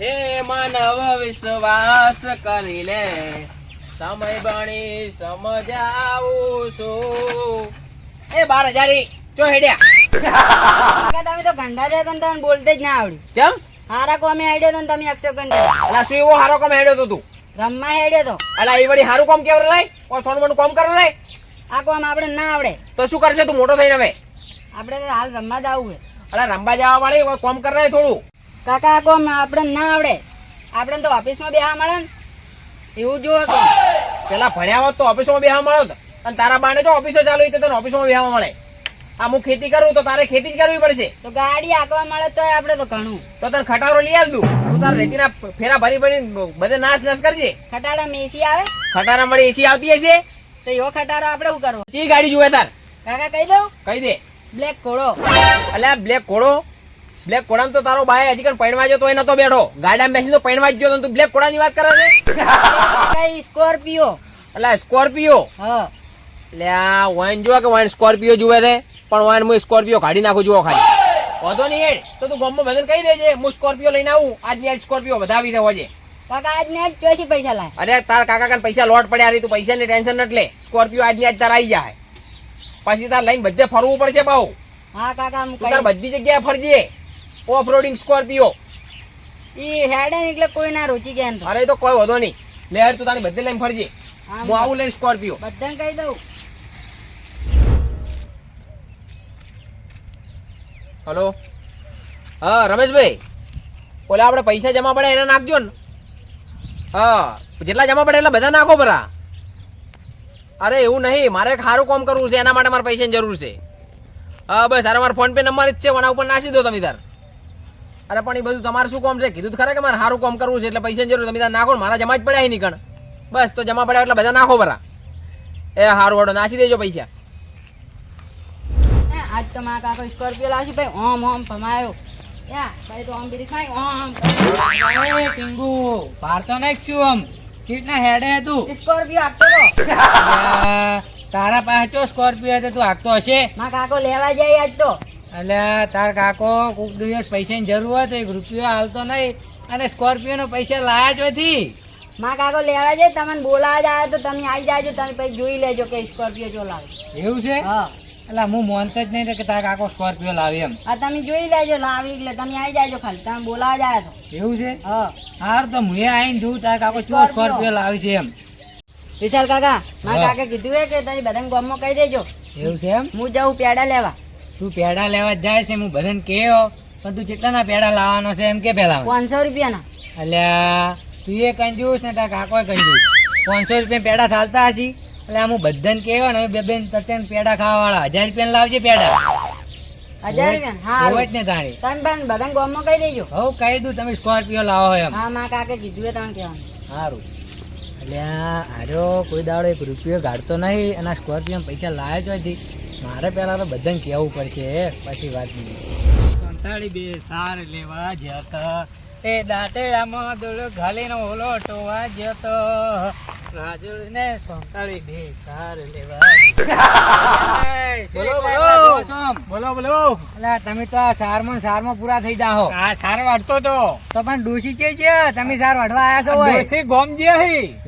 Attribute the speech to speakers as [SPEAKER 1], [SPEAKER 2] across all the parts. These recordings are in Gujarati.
[SPEAKER 1] હે માનવ વિશ્વાસ કરી લે. સમય બણી સમજાવું છું. એ બાર હજારી ચો હેડ્યા?
[SPEAKER 2] તમે તો ગંડા જાય પણ તમને બોલતે જ ના આવડ્યું
[SPEAKER 1] કેમ?
[SPEAKER 2] હારા કોમે હેડ્યો તો તમે એક્સેપ્ટ કરી.
[SPEAKER 1] અલા શું એવો હારો કોમ હેડ્યો તો તું?
[SPEAKER 2] રમવા હેડ્યો તો.
[SPEAKER 1] અલા એ વળી હારું કોમ કેવું લાય? કોઈ સોનું કોમ કરો લાય?
[SPEAKER 2] આ કોમ આપણે ના આવડે.
[SPEAKER 1] તો શું કરશે તું મોટો થઈને હવે?
[SPEAKER 2] આપણે હાલ રમવા જ આવવું છે.
[SPEAKER 1] અલા રમવા જવા વાળી કોમ કરાય કર થોડું.
[SPEAKER 2] કાકા કોમ આપણે ના આવડે. આપણે તો ઓફિસમાં બેહા મળે ને. એવું જુઓ તો
[SPEAKER 1] પેલા ભણ્યા હોત તો ઓફિસમાં બેહા મળ્યો તો અને તારા બાને જો ઓફિસો ચાલુ હોય તો તને ઓફિસમાં બેહવા મળે. આ હું ખેતી કરું તો તારે ખેતી જ કરવી પડશે.
[SPEAKER 2] તો ગાડી આંકવા મળે તો આપણે તો ઘણું.
[SPEAKER 1] તો તને ખટારો લઈ આલ દઉં તું તાર રેતીના ફેરા ભરી ભરી બધે નાશ નાશ કરજે.
[SPEAKER 2] ખટાડા એસી આવે?
[SPEAKER 1] ખટારા મળે એસી આવતી હશે?
[SPEAKER 2] તો એવો ખટારો આપણે શું કરવો?
[SPEAKER 1] ચી ગાડી જોવે તાર?
[SPEAKER 2] કાકા કહી દઉં?
[SPEAKER 1] કહી દે.
[SPEAKER 2] બ્લેક ઘોડો.
[SPEAKER 1] અલ્યા બ્લેક ઘોડો? બ્લેક કોડામ તો તારો બાય હજી કણ પૈણવા ગયો તો નતો બેઠો. ગાડામાં બેસી તો પૈણવા જ તું બ્લેક ઘોડાની વાત કરે છે?
[SPEAKER 2] સ્કોર્પિયો
[SPEAKER 1] એટલે સ્કોર્પિયો
[SPEAKER 2] હા.
[SPEAKER 1] આ વાઈન જોવા કે વાઈન સ્કોર્પિયો જુએ છે? પણ વાઈન હું સ્કોર્પિયો કાઢી નાખું જુઓ ખાલી. વધો નહીં હેડ. તો તું ગામમાં વજન કહી દેજે. હું સ્કોર્પિયો લઈને આવું. આજની આજ સ્કોર્પિયો વધાવી રહ્યો છે.
[SPEAKER 2] કાકા આજ ને આજ ચોથી પૈસા લાય.
[SPEAKER 1] અરે તાર કાકા કણ પૈસા લોટ પડ્યા રહી તું પૈસાની ટેન્શન ન લે. સ્કોર્પિયો આજની આજ તાર આવી જાય. પછી તાર લઈને બધે ફરવું પડશે બહુ.
[SPEAKER 2] હા કાકા હું
[SPEAKER 1] તાર બધી જગ્યાએ ફરજે. ઓફ રોડિંગ સ્કોર્પિયો
[SPEAKER 2] ઈ હેડે ને એટલે કોઈ ના રોચી ગયા
[SPEAKER 1] અરે તો કોઈ વધો નહીં. લેર તું તારી બધે લઈને ફરજે.
[SPEAKER 2] હું
[SPEAKER 1] આવું લઈને સ્કોર્પિયો
[SPEAKER 2] બધાને કહી દઉં.
[SPEAKER 1] હલો હા રમેશભાઈ. ઓલા આપણે પૈસા જમા પડે એને નાખજો ને. હા જેટલા જમા પડે એટલા બધા નાખો પરા અરે એવું નહીં મારે એક સારું કામ કરવું છે એના માટે મારે પૈસાની જરૂર છે. હા બસ અરે મારો ફોન પે નંબર જ છે મને ઉપર નાખી દો તમે તાર. અરે પણ એ બધું તમારે શું કામ છે? કીધું તો ખરા કે મારે સારું કામ કરવું છે એટલે પૈસાની જરૂર તમે તાર નાખો ને મારા જમા જ પડ્યા નહીં કણ. બસ તો જમા પડ્યા એટલે બધા નાખો બરા એ સારું વડો નાસી દેજો પૈસા.
[SPEAKER 2] આજ તો મારા કાકો સ્કોર્પિયો લાવશે ભાઈ. ઓમ ઓમ ભમાયો. યા ભાઈ તો ઓમ બીડી ખાય ઓમ
[SPEAKER 3] એ ટીંગુ ભારતો નાખ છું આમ. ચીટના હેડે તું?
[SPEAKER 2] સ્કોર્પિયો આપતો તો.
[SPEAKER 3] તારા પાસે સ્કોર્પિયો હતો? તું હાંકતો હશે?
[SPEAKER 2] મારા કાકો લેવા જાય આજ તો.
[SPEAKER 3] અલ્યા તાર કાકો કોક દિવસ પૈસાની જરૂર હોય તો એક રૂપિયો હાલતો નહીં અને સ્કોર્પિયો નો પૈસા લાયા જ નથી
[SPEAKER 2] માં કાકો લેવા જાય તમને બોલાવા જ આવ્યો તો તમે આવી જાજો તમે પછી જોઈ લેજો કે સ્કોર્પિયો જો લાવે.
[SPEAKER 3] એવું છે?
[SPEAKER 2] હા.
[SPEAKER 3] એટલે હું માનતો જ નહીં કે તારા કાકો સ્કોર્પિયો લાવી એમ.
[SPEAKER 2] આ તમે જોઈ લેજો લાવી એટલે તમે આવી જાજો ખાલી તમે બોલાવા જાય તો.
[SPEAKER 3] એવું છે?
[SPEAKER 2] હા.
[SPEAKER 3] હાર તો હું આવીને જોઉં તારા કાકો ચો
[SPEAKER 2] સ્કોર્પિયો.
[SPEAKER 3] લાવે છે એમ.
[SPEAKER 2] વિશાલ કાકા મારા કાકે કીધું હે કે તમે બધા ગામમાં કહી દેજો.
[SPEAKER 3] એવું છે એમ?
[SPEAKER 2] હું જાઉં પેડા લેવા.
[SPEAKER 3] તું પેડા લેવા જાય છે હું બધાને કહ્યો પણ તું કેટલાના પેડા લાવવાનો છે એમ કે પેલા
[SPEAKER 2] પાંચસો રૂપિયાના.
[SPEAKER 3] અલ્યા તું એ કંજૂસ ને તારા કાકો કંજૂસ પાંચસો રૂપિયા પેડા ચાલતા હશી. એટલે હું બધાને કહેવા ને બે બેન તત્યાન પેડા ખાવા વાળા હજાર રૂપિયા લાવજે પેડા.
[SPEAKER 2] હજાર રૂપિયા હા.
[SPEAKER 3] હોય જ ને તાણી
[SPEAKER 2] તમે બેન બધાને ગામમાં કહી દેજો.
[SPEAKER 3] હવ કહી દઉં તમે સ્કોર્પિયો લાવો એમ.
[SPEAKER 2] હા મા કાકે કીધું એ તમે કહેવાનું.
[SPEAKER 3] સારું એટલે આર્યો કોઈ દાડો એક રૂપિયો ગાડતો નહીં અને આ સ્કોર્પિયો પૈસા લાવે જ નથી. મારે પહેલા તો બધાને કહેવું પડશે પછી વાત કંટાળી બે સાર લેવા જતો એ દાંતેડામાં દોડો ઘાલીનો ઓલો ટોવા જતો રાજુને સંતાળી બે સાર લેવા
[SPEAKER 1] બોલો, બોલો.
[SPEAKER 3] અલ્યા તમે તો આ સારમાં સારમાં પૂરા થઈ જાઓ.
[SPEAKER 4] આ સાર વાટતો તો.
[SPEAKER 3] તો પણ ડોસી છે છે તમે સાર વાટવા આયા છો.
[SPEAKER 4] ડોસી ગોમ જે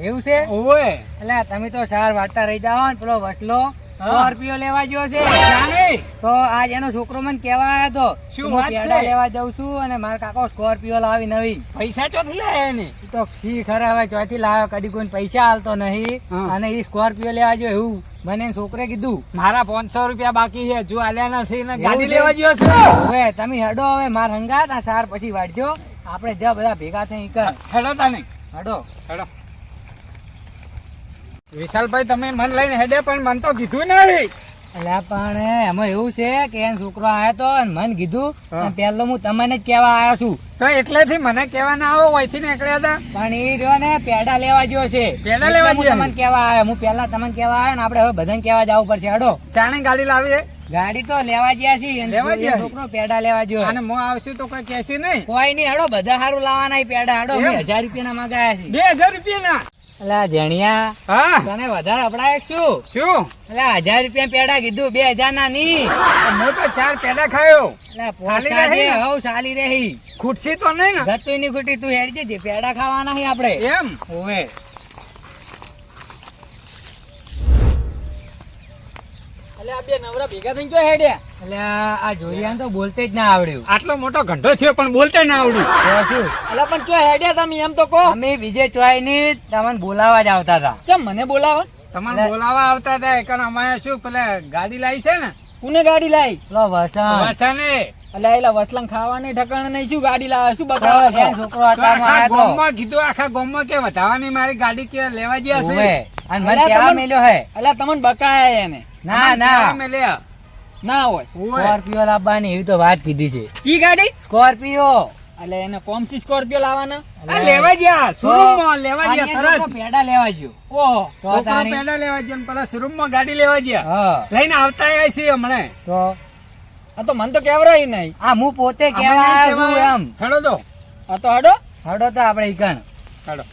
[SPEAKER 3] એવું છે?
[SPEAKER 4] ઓય
[SPEAKER 3] એટલે તમે તો સાર વાટતા રહી જાઓ ને પેલો વસલો. સ્કોર્પિયો લેવા ગયો છે. તો આજ એનો છોકરો મને કેવા આવ્યો તો
[SPEAKER 4] શું?
[SPEAKER 3] પેડા લેવા જાઉં છું અને મારા કાકો સ્કોર્પિયો લાવી નવી.
[SPEAKER 4] પૈસા ચોથી લાયા ને
[SPEAKER 3] તો સી ખરા હવે ચોથી લાવ્યો કદી કોઈ પૈસા હાલતો નહીં. અને એ સ્કોર્પિયો લેવા ગયો એવું. મને છોકરે કીધું
[SPEAKER 4] મારા પાંચસો રૂપિયા બાકી છે હજુ આલ્યા નથી ને ગાડી? લેવા ગયો છે.
[SPEAKER 3] હવે તમે હેડો હવે માર હંગાત આ સાર પછી વાઢજો. આપણે જ્યાં બધા ભેગા થઈ કર.
[SPEAKER 4] હેડો તાને.
[SPEAKER 3] હેડો.
[SPEAKER 4] હેડો. વિશાલભાઈ તમે મન લઈને હેડે પણ મન તો કીધું નહીં.
[SPEAKER 3] એટલે પણ એમાં એવું છે કે એમ છોકરો આવ્યો તો મન કીધું પેલો હું તમને જ કહેવા આવ્યો છું.
[SPEAKER 4] તો એટલેથી મને કહેવા ના આવો વહીથી નીકળ્યા હતા.
[SPEAKER 3] પણ એ રહ્યો ને પેડા લેવા ગયો છે.
[SPEAKER 4] પેડા લેવા ગયો?
[SPEAKER 3] તમને કહેવા આવ્યો હું પેલા તમને કહેવા આવ્યો ને આપણે હવે બધાને કહેવા જવું પડશે. હડો.
[SPEAKER 4] ચાણે ગાડી લાવીએ?
[SPEAKER 3] ગાડી તો લેવા ગયા છીએ
[SPEAKER 4] લેવા ગયા?
[SPEAKER 3] છોકરો પેડા લેવા ગયો.
[SPEAKER 4] અને હું આવશું તો કોઈ કહેશે નહીં.
[SPEAKER 3] કોઈ નહીં હડો બધા સારું લાવવાના પેડા. હડો
[SPEAKER 4] બે
[SPEAKER 3] મેં હજાર રૂપિયાના મગાયા છે
[SPEAKER 4] બે હજાર રૂપિયા ના
[SPEAKER 3] અલા જેણિયા
[SPEAKER 4] હા?
[SPEAKER 3] તને વધારે અપડાય શું?
[SPEAKER 4] શું?
[SPEAKER 3] અલા હજાર રૂપિયા પેડા કીધું બે હજાર ના. ની
[SPEAKER 4] હું તો ચાર પેડા ખાયો?
[SPEAKER 3] હવ ચાલી રહી.
[SPEAKER 4] ખૂટશી તો નહીં ને?
[SPEAKER 3] ગતું ની ખૂટી તું હેડ પેડા ખાવાના છે આપણે
[SPEAKER 4] એમ?
[SPEAKER 3] ઓવે
[SPEAKER 5] એટલે આ બે નવરા ભેગા થઈને ક્યાં હેડ્યા?
[SPEAKER 3] અલ્યા આ જોરિયાને તો બોલતે જ ના આવડ્યું.
[SPEAKER 4] આટલો મોટો ઘંટો થયો પણ બોલતા ના આવડ્યું.
[SPEAKER 5] એટલે પણ ક્યાં હેડ્યા તમે એમ તો કહો.
[SPEAKER 3] અમે બીજે ચોયની તમને બોલાવા જ આવતા હતા.
[SPEAKER 5] કેમ મને બોલાવા?
[SPEAKER 4] તમારે બોલાવા આવતા હતા કારણ અમારે શું પેલા ગાડી લાવી છે ને?
[SPEAKER 5] કોને ગાડી લાવી
[SPEAKER 3] પેલો વસંત.
[SPEAKER 4] વાસાને
[SPEAKER 5] એટલે એલા વસલંગ ખાવાની ઠકાણે નહીં શું ગાડી લાવે શું બકાવા છો?
[SPEAKER 3] છોકરો
[SPEAKER 4] આખા
[SPEAKER 3] આયો
[SPEAKER 4] કીધું આખા ગોમમાં કે વધાવાની મારી ગાડી કે લેવા જ્યાં છે.
[SPEAKER 3] અને મને
[SPEAKER 5] તમને-
[SPEAKER 3] મેલ્યો હે.
[SPEAKER 5] એટલે તમને બકાયા એને.
[SPEAKER 3] ના ના.
[SPEAKER 4] કહેવા લે.
[SPEAKER 5] ના હોય.
[SPEAKER 3] સ્કોર્પિયો લાવવાની એવી તો વાત કીધી છે.
[SPEAKER 5] ચી ગાડી?
[SPEAKER 3] સ્કોર્પિયો.
[SPEAKER 5] એટલે એને કોમસી સ્કોર્પિયો લાવવાના?
[SPEAKER 4] આ લેવા ગયા શોરૂમમાં લેવા
[SPEAKER 3] જ્યા
[SPEAKER 4] તરત.
[SPEAKER 3] પેડા લેવા જ્યો.
[SPEAKER 5] ઓહો
[SPEAKER 3] તો
[SPEAKER 4] છોકરો પેડા લેવા જ્યો પેલા શોરૂમમાં ગાડી લેવા જ્યા.
[SPEAKER 3] હા.
[SPEAKER 4] લઈને આવતા આવ્યા છે હમણે.
[SPEAKER 3] તો?
[SPEAKER 5] આ તો મને તો કેવરાય નહીં.
[SPEAKER 3] આ હું પોતે કેવા છું એમ.
[SPEAKER 4] હડો તો.
[SPEAKER 5] આ તો હડો
[SPEAKER 3] હડો તો આપણે ઈકણ
[SPEAKER 4] હેડો.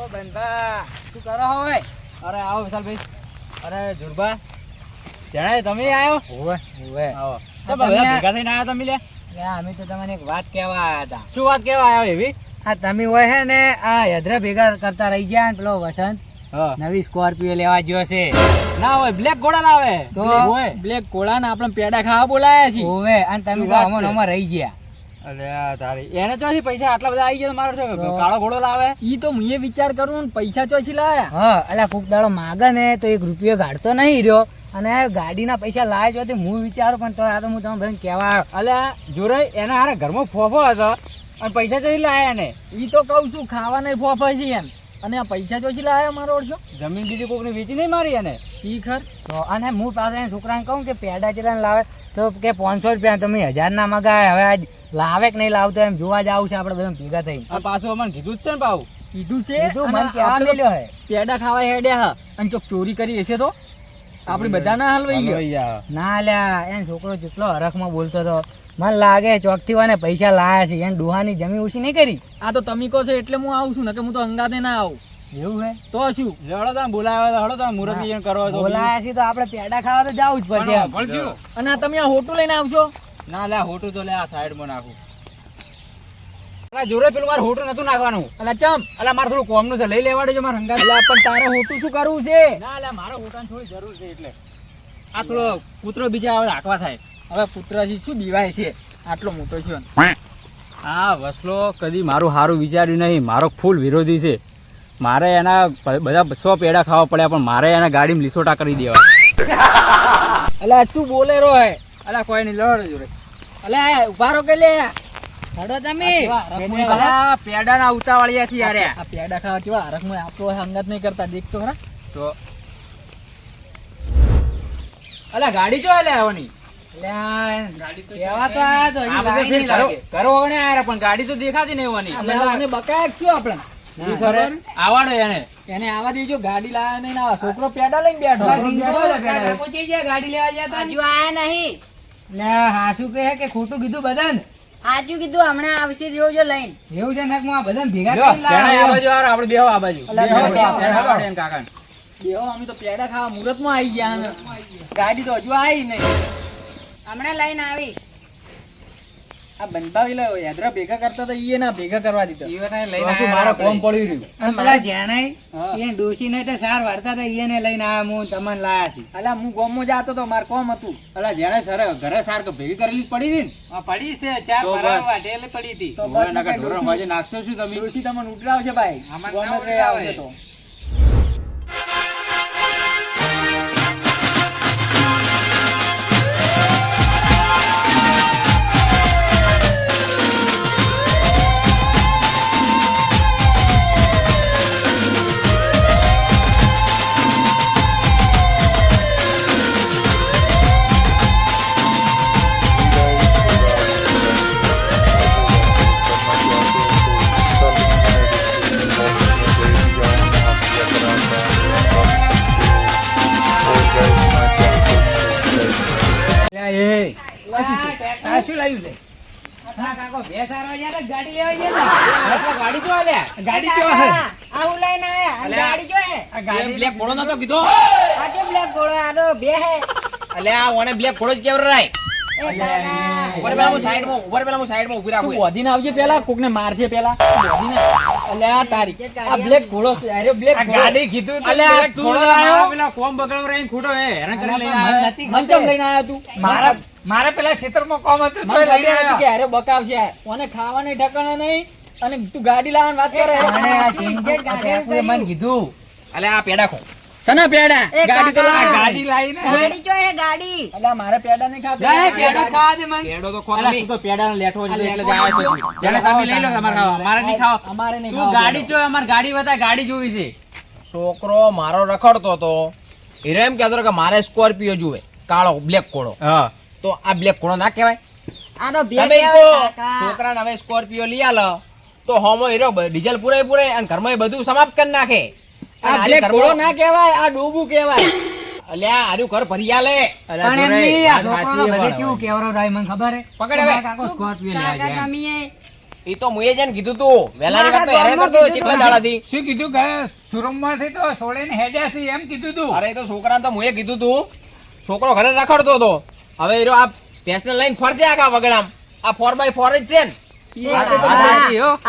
[SPEAKER 3] ઓ બંધા શું કરો હોય અરે આવો વિશાલભાઈ. અરે જુરબા જણાય તમે આવ્યો ઓવે ઓવે
[SPEAKER 4] આવો.
[SPEAKER 3] તો બધા ભેગા થઈને આવ્યા તમે લે. અમે તો તમને એક વાત કહેવા આવ્યા હતા. શું વાત કહેવા આવ્યો એવી? આ તમે હોય હે ને આ યદ્રા ભેગા કરતા રહી ગયા ને પેલો વસંત. નવી સ્કોર્પિયો લેવા ગયો છે.
[SPEAKER 5] ના હોય બ્લેક ઘોડા લાવે.
[SPEAKER 3] તો?
[SPEAKER 5] બ્લેક ઘોડા ને આપણે પેડા ખાવા બોલાયા છીએ.
[SPEAKER 3] અને તમે તો? રહી ગયા.
[SPEAKER 4] અરે તારી.
[SPEAKER 5] એને ચોથી પૈસા આટલા બધા આવી ગયા મારો છો કાળો ઘોડો લાવે? ઈ તો હું વિચાર કરું ને પૈસા ચોથી લાયા
[SPEAKER 3] હા. અલ્યા કોક દાડો માગે ને તો એક રૂપિયો ગાડતો નહીં રહ્યો. અને ગાડીના પૈસા લાવે છે હું વિચારું પણ તો આ તો હું તમે બધા કહેવા
[SPEAKER 5] અલ્યા જોરે એના હારે ઘરમાં ફોફો હતો અને પૈસા ચોથી લાયા ને ઈ તો કહું છું ખાવા નહીં ફોફા છે એમ. અને આ પૈસા ચોથી લાવ્યા મારો ઓળશો? જમીન બીજી કોકને વેચી નહીં મારી એને? શીખર
[SPEAKER 3] તો અને હું પાસે છોકરાને કહું કે પેડા ચેલા લાવે? તો કે પાંચસો રૂપિયા તમે હજાર ના મગાવે હવે આજ લાવે કે નહીં લાવતો એમ જોવા જ આવું છે આપણે બધા ભેગા થઈ
[SPEAKER 5] પાછું અમને કીધું જ છે ને પાવું કીધું છે?
[SPEAKER 3] મને
[SPEAKER 5] પેડા ખાવા હેડ્યા હા. અને ચોક ચોરી કરી હશે તો? આપણે બધા ના હલવાઈ ગયા.
[SPEAKER 3] ના લ્યા એને છોકરો જેટલો હરખમાં બોલતો હતો. મને લાગે ચોકથી વાને પૈસા લાયા છે. એને ડોહાની જમી ઓછી નહીં કરી?
[SPEAKER 5] આ તો તમે કહો છો એટલે હું આવું છું ને કે હું તો અંગાતે ના આવું.
[SPEAKER 3] એવું હે?
[SPEAKER 5] તો શું? હળો તમે બોલાવ્યો હળો તમે મુરત કરો તો
[SPEAKER 3] બોલાયા છે તો આપણે પેડા ખાવા તો જવું જ પડશે
[SPEAKER 5] અને આ તમે આ હોટું લઈને આવશો?
[SPEAKER 4] ના લે હોટું તો લે આ સાઈડમાં નાખું.
[SPEAKER 5] અલા જોરે પેલું મારે હોટું નતું નાખવાનું. અલા ચમ. અલા મારે થોડું કોમનું છે લઈ લેવાડે છે મારે હંગાત. અલા પણ તારે હોટું શું કરવું છે?
[SPEAKER 4] ના અલા મારે હોટાની થોડી જરૂર છે એટલે.
[SPEAKER 5] આ થોડો કૂતરો બીજા આવે હાંકવા થાય. હવે પુત્ર શું બીવાય છે? આટલો મોટો છે.
[SPEAKER 4] આ વસલો કદી મારું સારું વિચાર્યું નહીં. મારો ફૂલ વિરોધી છે. મારે એના બધા સો પેડા ખાવા પડ્યા પણ મારે એના ગાડીમાં લીસોટા કરી દેવા.
[SPEAKER 5] એટલે તું બોલે રો હે
[SPEAKER 4] અલા કોઈ નહીં લડ જોડે.
[SPEAKER 5] અલા ઊભા રો કે લે?
[SPEAKER 3] હડો તમે.
[SPEAKER 4] પેડા પેડાના ઉતાવળિયા છે યાર
[SPEAKER 5] આ પેડા ખાવા જેવા હરખમાં આપતો હંગાત નહીં કરતા. દેખતો ખરા.
[SPEAKER 4] તો અલા ગાડી જો લે આવવાની
[SPEAKER 3] કેવા તો આયા તો હજી લાઈ નહીં લાગે.
[SPEAKER 4] ઘરો વગણે આયા પણ ગાડી તો દેખાતી નહીં હોવાની.
[SPEAKER 5] અલા આને બકાયા જ છું આપણે.
[SPEAKER 4] આવાડો એને.
[SPEAKER 5] એને આવા દેજો ગાડી લાયા નહીં ના છોકરો પેડા લઈને બેઠો.
[SPEAKER 3] ગાડી લેવા ગયા
[SPEAKER 2] હજુ આયા નહીં.
[SPEAKER 3] લે, હાચું કહે કે ખોટું કીધું બધાને?
[SPEAKER 2] આજુ કીધું હમણાં આવશે લઈને.
[SPEAKER 3] એવું છે ભેગા
[SPEAKER 4] જો,
[SPEAKER 3] કરીને
[SPEAKER 4] પેણા આ
[SPEAKER 3] લાવ્યો.
[SPEAKER 4] બાજુ આવો, આપણે બેહો આ બાજુ. બેહો,
[SPEAKER 5] બેહો,
[SPEAKER 4] બેહો,
[SPEAKER 5] બેહો.
[SPEAKER 4] આવાડો એમ કાકાને.
[SPEAKER 5] બેહો અમે તો પેડા ખાવા મુહૂર્તમાં આવી ગયા ગાડી તો હજુ આવી નહીં.
[SPEAKER 2] હમણાં લઈને આવી
[SPEAKER 5] આ બંધાવી લો યાદરા ભેગા કરતા તો ઈએ ના ભેગા કરવા દીધા
[SPEAKER 3] ઈવોને લઈને
[SPEAKER 4] તો શું મારે. કોમ પડ્યું રહ્યું
[SPEAKER 3] અને મારા જેણાઈ,
[SPEAKER 5] એ
[SPEAKER 3] ડોસી ને તો સાર વાળતા હતા, ઈને લઈને આયા, હું તમને લાયા છી.
[SPEAKER 5] અલા હું ગોમમાં જાતો તો માર કોમ હતું
[SPEAKER 4] અલા જેણે સર ઘરે સાર કે ભેગી કરેલી પડી હતી ને
[SPEAKER 3] પડી છે, ચાર
[SPEAKER 4] તો
[SPEAKER 3] ભરાવા
[SPEAKER 4] બસ.
[SPEAKER 3] પડી હતી.
[SPEAKER 5] તો બસ
[SPEAKER 4] નકર
[SPEAKER 5] નકર
[SPEAKER 4] ઢોરો નાખશો શું તમે
[SPEAKER 5] ડોશી તમને ઉતરાવશે ભાઈ
[SPEAKER 3] આમાં ના
[SPEAKER 5] તે
[SPEAKER 3] ઉતરાવે.
[SPEAKER 5] તો
[SPEAKER 4] કાકો, બે સારા ગયા ને ગાડી લેવા ગયા ગાડી જો લે
[SPEAKER 5] ગાડી ચો
[SPEAKER 2] આવું લઈને આયા. ગાડી જો હે
[SPEAKER 5] આ ગાડી
[SPEAKER 1] બ્લેક ઘોડો નતો કીધો.
[SPEAKER 2] આ જો બ્લેક ઘોડો? આ તો બે હે.
[SPEAKER 1] એટલે આ ઓને બ્લેક ઘોડો જ કેવરાય
[SPEAKER 2] એ
[SPEAKER 1] ઉપર પેલા હું સાઈડમાં ઉપર પેલા હું સાઈડમાં ઊભી રાખું
[SPEAKER 5] તું બોધીને આવજે પેલા કોકને મારજે પેલા. તારી. આ બ્લેક ઘોડો છે. અરે બ્લેક ગાડી કીધું
[SPEAKER 4] અલ્યા તું લાયો. પેલા કોમ બગડવા રહીને ખોટો હે હેરાન કરી.
[SPEAKER 5] મંચમ લઈને આયા તું? મારા મારા પેલા ક્ષેત્રમાં કોમ હતું તો લઈને આવ્યો. કે અરે બકાવશે ઓને ખાવાની ઠકાણા નહીં અને તું ગાડી લાવવાની વાત કરે.
[SPEAKER 2] અને આ ઝંઝટ ગાડી મને
[SPEAKER 5] કીધું.
[SPEAKER 1] અલે આ પેડા ખો.
[SPEAKER 5] સના પેડા? ગાડી તો લા ગાડી લાઈને
[SPEAKER 2] ગાડી જો એ ગાડી.
[SPEAKER 5] અલે મારે પેડા નહીં
[SPEAKER 4] લે,
[SPEAKER 5] ખાતા
[SPEAKER 4] પેડા
[SPEAKER 5] ખાવા દે મને.
[SPEAKER 1] પેડો તો ખો તમે.
[SPEAKER 4] તું તો પેડાનો લેઠો જ એટલે જ
[SPEAKER 5] લેઠો
[SPEAKER 4] તો. જેને તમે લઈ લો તમારે ખાવા. અમારે નહીં ખાવા.
[SPEAKER 5] અમારે નહીં
[SPEAKER 4] તું ગાડી જો અમારે ગાડી બતા ગાડી જોવી છે.
[SPEAKER 1] છોકરો મારો રખડતો તો હીરો એમ કહેતો કે મારે સ્કોર્પિયો જુએ કાળો બ્લેક કોળો
[SPEAKER 4] હા.
[SPEAKER 1] તો આ બ્લેક ઘોડો ના કહેવાય.
[SPEAKER 2] આનો બે
[SPEAKER 1] છોકરાને હવે સ્કોર્પિયો લઈ આલો. તો હોમો હીરો ડીઝલ પૂરે પૂરે અને ઘરમાં બધું સમાપ્ત કરી નાખે.
[SPEAKER 5] આ બ્લેક ઘોડો ના કહેવાય આ ડૂબું કહેવાય.
[SPEAKER 1] અલ્યા આર્યું ઘર ભરી આલે.
[SPEAKER 5] પણ એમની આ છોકરાનો બધે કેવું કેવરો મને ખબર હે.
[SPEAKER 1] પકડ હવે.
[SPEAKER 5] કાકો સ્કોર્પિયો લેવા
[SPEAKER 2] કાકા
[SPEAKER 5] જાય
[SPEAKER 1] એ તો મુએ જઈને કીધું તું. વેલાની વાત તો હેરાન કરતો
[SPEAKER 2] ચીપલા.
[SPEAKER 1] દાડાથી.
[SPEAKER 6] શું કીધું કે સુરમમાંથી તો છોડીને હેડ્યા છે એમ કીધું તું.
[SPEAKER 1] અરે એ તો છોકરાને તો મુએ કીધું તું. છોકરો ઘરે રખડતો હતો. હવે હીરો આ પેશનલ લઈને ફરશે આખા વગડામ. આ ફોર બાય ફોર જ છે ને.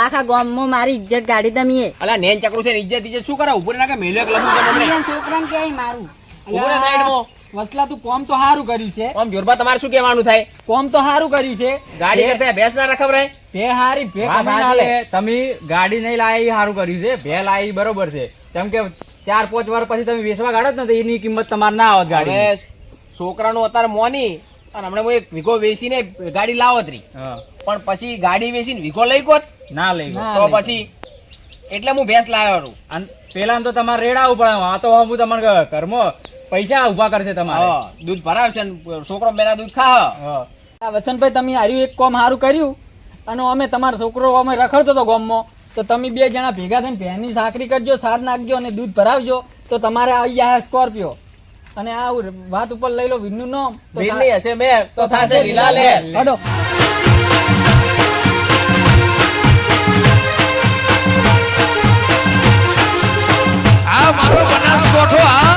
[SPEAKER 2] આખા ગામમાં મારી ઇજ્જત ગાડી તમે
[SPEAKER 1] અલા નેન ચકરું છે ઇજ્જત ઇજ્જત શું કરે? ઉપર નાખે મેલ્યો એક લખું છે
[SPEAKER 2] છોકરાને ક્યાંય મારું?
[SPEAKER 1] ઉપર રહે સાઈડમાં.
[SPEAKER 5] વસલા તું કોમ તો સારું કર્યું છે.
[SPEAKER 1] કોમ જોરબા તમારે શું કહેવાનું થાય?
[SPEAKER 5] કોમ તો સારું કર્યું છે.
[SPEAKER 1] ગાડી કરતા ભેંસ ના રખવરાય
[SPEAKER 5] ભે હારી ભે
[SPEAKER 4] સાચી તમે ગાડી નહીં લાવી સારું કર્યું છે. ભે લાવી બરોબર છે. જેમ કે ચાર પાંચ વાર પછી તમે વેચવા ગાડો ને તો એની કિંમત તમારે ના આવત ગાડી
[SPEAKER 1] છોકરાનું અત્યારે મોની અને હમણાં હું એક વીઘો વેચીને ગાડી લાવત રહી. પણ પછી ગાડી વેચીને વીઘો લઈ ગોત.
[SPEAKER 4] ના લઈ
[SPEAKER 1] તો પછી એટલે હું ભેંસ લાવ્યો છું.
[SPEAKER 4] અને પેલા તો તમારે રેડાવું પડે આ તો હું તમારે ઘરમાં પૈસા ઊભા કરશે તમારે.
[SPEAKER 1] હા, દૂધ ભરાવશે છોકરો પેલા દૂધ ખા
[SPEAKER 4] હા.
[SPEAKER 5] આ વસંતભાઈ તમે હાર્યું એક કોમ સારું કર્યું અને અમે તમારો છોકરો અમે રખડતો હતો ગોમમાં. તો તમે બે જણા ભેગા થઈને ભેંની સાકરી કરજો સાર નાખજો અને દૂધ ભરાવજો. તો તમારે આવી જાય સ્કોર્પિયો અને આ વાત ઉપર લઈ લો વિનુ
[SPEAKER 1] નો વિનની હશે મે તો થાશે લીલા લે
[SPEAKER 5] હડો. આ મારો બનાસકોઠો આ